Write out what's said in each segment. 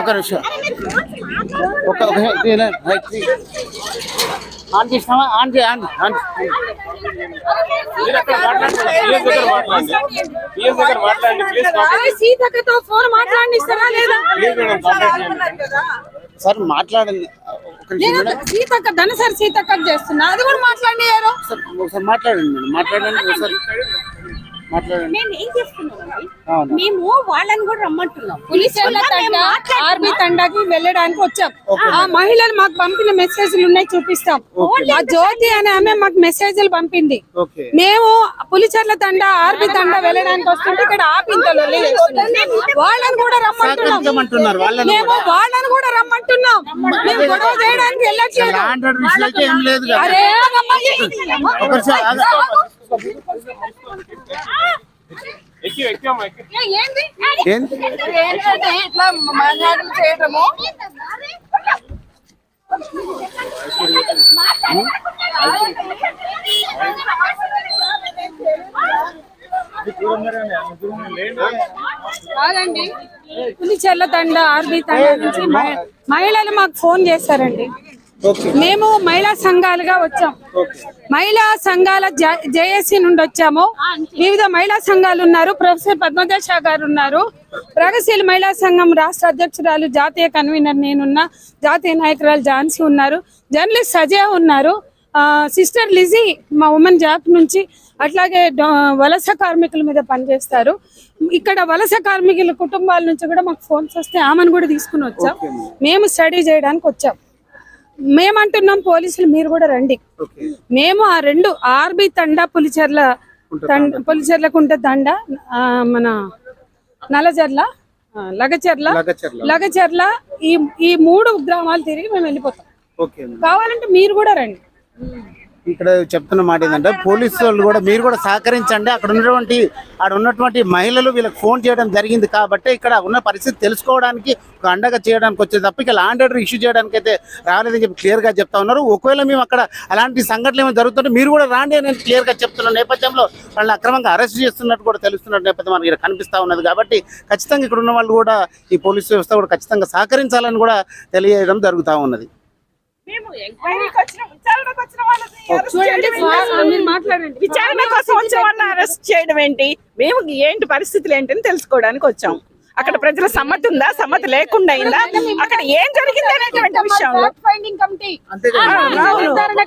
ఒక నిమిషం. ఒక ఒక ఆన్ చేసినావా? ఆన్ చేయి ఆన్ ఆన్ మీరు అక్కడ మాట్లాడండి పిఎస్ దగ్గర మాట్లాడండి. పిఎస్ దగ్గర మాట్లాడండి ప్లీజ్ సీతక్కతో ఫోన్ మాట్లాడిస్తారా లేదా? ప్లీజ్ మేడం కంప్లైంట్ చేయండి సార్ మాట్లాడండి. ఒక నిమిషం నేను మేడం. సీతక్క ధనసరి సీతక్క చేస్తున్నా. అది కూడా మాట్లాడినారు సార్ ఒకసారి మాట్లాడండి మేడం. మాట్లాడండి ఒకసారి. మాట్లాడండి మేము ఏం వాళ్ళని కూడా రమ్మంటున్నాం. పులిస్ తండ? ఆర్మీ తండాకి వెళ్ళడానికి వచ్చాం. ఆ మహిళలు మాకు పంపిన మెసేజ్లు ఉన్నాయి చూపిస్తాం. ఆ జ్యోతి అనే ఆమె మాకు మెసేజ్లు పంపింది. ఓకే. మేము పులిచెర్ల తండ ఆర్మీ తండ వెళ్ళడానికి వస్తుంటే ఇక్కడ ఆపింతలో వాళ్ళని కూడా రమ్మంటున్నాం. మేము వాళ్ళని కూడా రమ్మంటున్నాం. మేము గొడవ చేయడానికి వెళ్ళట్లేదు. అరే ఏంటంటే ఇట్లా చేయటము కాదండి. పులిచెర్ల తండ ఆర్బీ తండ నుంచి మహి- మహిళలు మాకు ఫోన్ చేశారండి మేము మహిళా సంఘాలుగా వచ్చాం. మహిళా సంఘాల జేఏసీ నుండి వచ్చాము. వివిధ మహిళా సంఘాలు ఉన్నారు. ప్రొఫెసర్ పద్మజ షా గారు ఉన్నారు. ప్రగతిశీల మహిళా సంఘం రాష్ట్ర అధ్యక్షురాలు జాతీయ కన్వీనర్ నేనున్నా జాతీయ నాయకురాలు ఝాన్సీ ఉన్నారు. జర్నలిస్ట్ సజయ ఉన్నారు. ఆ, సిస్టర్ లిజీ మా ఉమెన్ జాక్ నుంచి అట్లాగే వలస కార్మికుల మీద పనిచేస్తారు. ఇక్కడ వలస కార్మికుల కుటుంబాల నుంచి కూడా మాకు ఫోన్స్ వస్తే ఆమెను కూడా తీసుకుని వచ్చాం. మేము స్టడీ చేయడానికి వచ్చాం. మేమంటున్నాం పోలీసులు మీరు కూడా రండి. ఓకే. మేము ఆ రెండు ఆర్బి తండ పులిచెర్ల తండ పులిచెర్ల కుంట తండ ఆ, మన నలజర్ల ఆ, లగచెర్ల లగచర్ల. లగచెర్ల ఈ ఈ మూడు గ్రామాలు తిరిగి మేము వెళ్ళిపోతాం. కావాలంటే మీరు కూడా రండి. ఇక్కడ చెప్తున్న మాట ఏంటంటే పోలీసు వాళ్ళు కూడా మీరు కూడా సహకరించండి. అక్కడ ఉన్నటువంటి అక్కడ ఉన్నటువంటి మహిళలు వీళ్ళకి ఫోన్ చేయడం జరిగింది కాబట్టి ఇక్కడ ఉన్న పరిస్థితి తెలుసుకోవడానికి ఒక అండగా చేయడానికి వచ్చే తప్ప ఇక ల్యాండ్ ఆర్డర్ ఇష్యూ చేయడానికి అయితే రాలేదని చెప్పి క్లియర్గా చెప్తా ఉన్నారు. ఒకవేళ మేము అక్కడ అలాంటి సంఘటనలు ఏమైనా జరుగుతుంటే మీరు కూడా రాండి అని క్లియర్గా చెప్తున్న నేపథ్యంలో వాళ్ళని అక్రమంగా అరెస్ట్ చేస్తున్నట్టు కూడా తెలుస్తున్న నేపథ్యం మనకి ఇక్కడ కనిపిస్తా ఉన్నది కాబట్టి ఖచ్చితంగా ఇక్కడ ఉన్న వాళ్ళు కూడా ఈ పోలీసు వ్యవస్థ కూడా ఖచ్చితంగా సహకరించాలని కూడా తెలియజేయడం జరుగుతూ ఉన్నది. మేము ఎంక్వైరీకి వచ్చిన. విచారణకు వచ్చిన. చూడండి? మీరు మాట్లాడండి. విచారణ కోసం వచ్చే వాళ్ళని అరెస్ట్ చేయడం ఏంటి? మేము ఏంటి పరిస్థితులు ఏంటని తెలుసుకోవడానికి వచ్చాం. అక్కడ ప్రజల సమ్మతి ఉందా? సమ్మతి లేకుండా అయిందా? అక్కడ ఏం జరిగింది అనేటువంటి విషయంలో.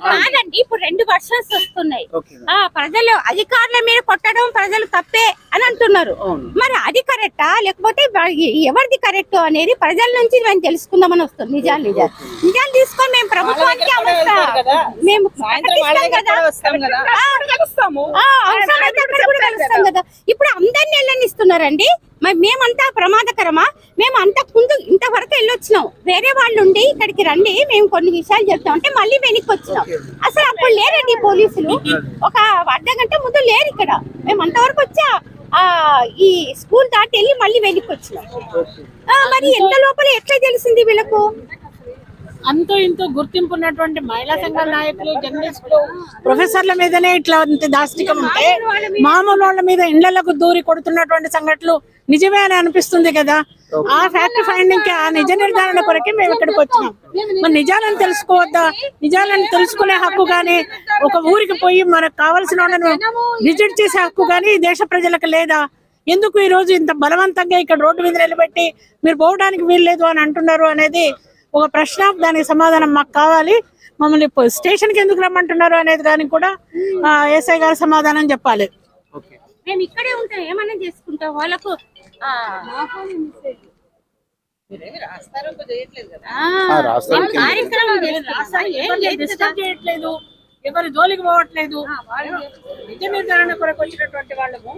కాదండి ఇప్పుడు రెండు వర్షన్స్ వస్తున్నాయి. ఆ ప్రజలు అధికారుల మీద కొట్టడం ప్రజలు తప్పే అని అంటున్నారు. మరి అది కరెక్టా? లేకపోతే ఎవరిది కరెక్ట్ అనేది ప్రజల నుంచి మేము తెలుసుకుందామని వస్తుంది నిజాలు నిజాలు. నిజాలు తీసుకొని మేము ప్రభుత్వానికి అవసరం మేము కలుస్తాము ఆ, అవసరమైతే అక్కడ కూడా కలుస్తాం కదా. ఇప్పుడు అందరిని వెళ్ళనిస్తున్నారండి మరి మేమంతా ప్రమాదకరమా? మేము అంత ముందు ఇంతవరకు వెళ్ళొచ్చినాం. వేరే వాళ్ళు ఉండి ఇక్కడికి రండి మేము కొన్ని విషయాలు చెప్తాం. అంటే మళ్ళీ వెనక్కి వచ్చినాం అసలు అప్పుడు లేరండి పోలీసులు. ఒక అర్ధ గంట ముందు లేరు ఇక్కడ. మేము అంతవరకు వచ్చా ఆ ఈ స్కూల్ దాటి వెళ్ళి మళ్ళీ వెనక్కి వచ్చినాం ఆ, మరి ఎంత లోపల ఎట్లా తెలిసింది వీళ్ళకు? అంతో ఇంతో గుర్తింపు ఉన్నటువంటి మహిళా సంఘాల నాయకులు జర్నలిస్టులు. ప్రొఫెసర్ల మీదనే ఇట్లాంటి దాష్టికం ఉంటే మామూలు వాళ్ళ మీద ఇండ్లకు దూరి కొడుతున్నటువంటి సంఘటనలు నిజమే అని అనిపిస్తుంది కదా? ఆ ఫ్యాక్ట్ ఫైండింగ్కి ఆ నిజ నిర్ధారణ కొరకే మేము ఇక్కడికి వచ్చినాం. మరి నిజాలను తెలుసుకోవద్దా? నిజాలను తెలుసుకునే హక్కు గాని ఒక ఊరికి పోయి మనకు కావలసిన వాళ్ళను విజిట్ చేసే హక్కు గాని దేశ ప్రజలకు లేదా? ఎందుకు ఈ రోజు ఇంత బలవంతంగా ఇక్కడ రోడ్డు మీద నిలబెట్టి మీరు పోవడానికి వీల్లేదు అని అంటున్నారు అనేది ఒక ప్రశ్న దానికి సమాధానం మాకు కావాలి. మమ్మల్ని పో- స్టేషన్కి ఎందుకు రమ్మంటున్నారు అనేది దానికి కూడా ఆ, ఎస్ఐ గారు సమాధానం చెప్పాలి. మేము ఇక్కడే ఉంటాం ఏమన్నా చేసుకుంటాం? వాళ్ళకు చేయట్లేదు ఎవరి జోలికి పోవట్లేదు. నిజ నిర్ధారణ కొరకు వచ్చినటువంటి వాళ్ళము.